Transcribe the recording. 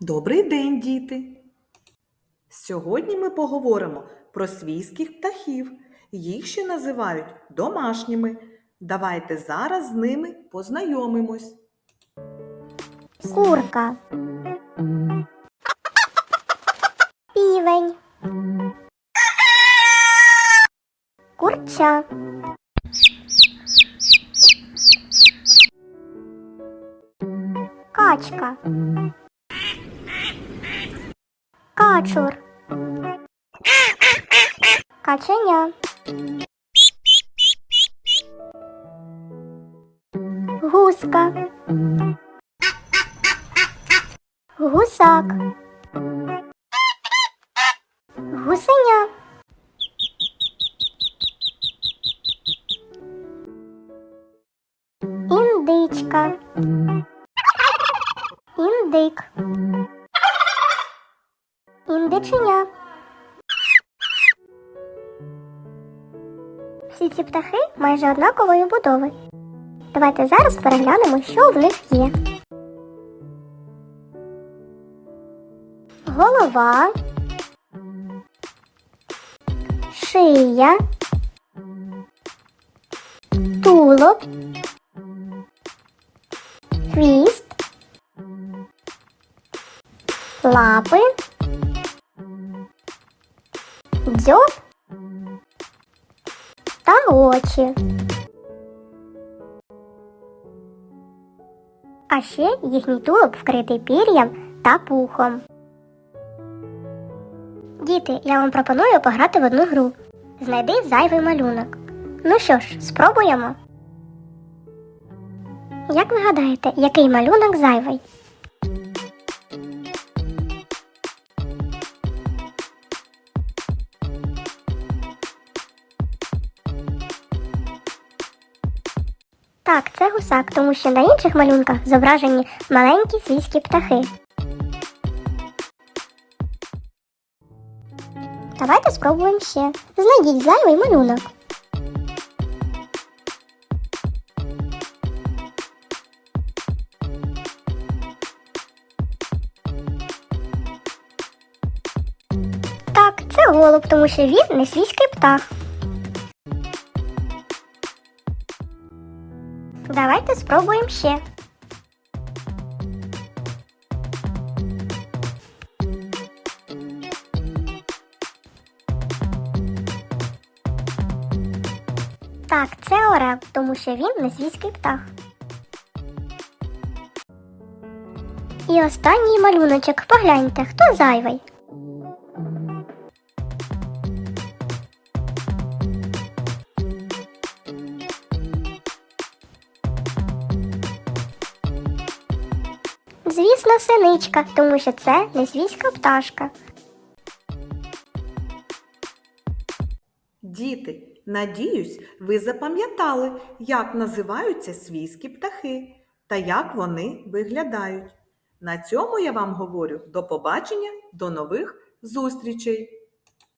Добрий день, діти! Сьогодні ми поговоримо про свійських птахів. Їх ще називають домашніми. Давайте зараз з ними познайомимось. Курка. Півень. Курча. Качка. Качур. Каченя. Гуска. Гусак. Гусеня. Індичка. Індик. Індиченя. Всі ці птахи майже однакової будови. Давайте зараз переглянемо, що в них є. голова, шия, тулуб, хвіст, лапи, дзьоб та очі. А ще їхній тулуб вкритий пір'ям та пухом. Діти, я вам пропоную пограти в одну гру. Знайди зайвий малюнок. Ну що ж, спробуємо. Як ви гадаєте, який малюнок зайвий? Так, це гусак, тому що на інших малюнках зображені маленькі свійські птахи. Давайте спробуємо ще. Знайдіть зайвий малюнок. Так, це голуб, тому що він не свійський птах. Давайте спробуємо ще. Так, це орел, тому що він не свійський птах. І останній малюночок. Погляньте, хто зайвий. Звісно, синичка, тому що це не свійська пташка. Діти, надіюсь, ви запам'ятали, як називаються свійські птахи та як вони виглядають. На цьому я вам говорю до побачення, до нових зустрічей!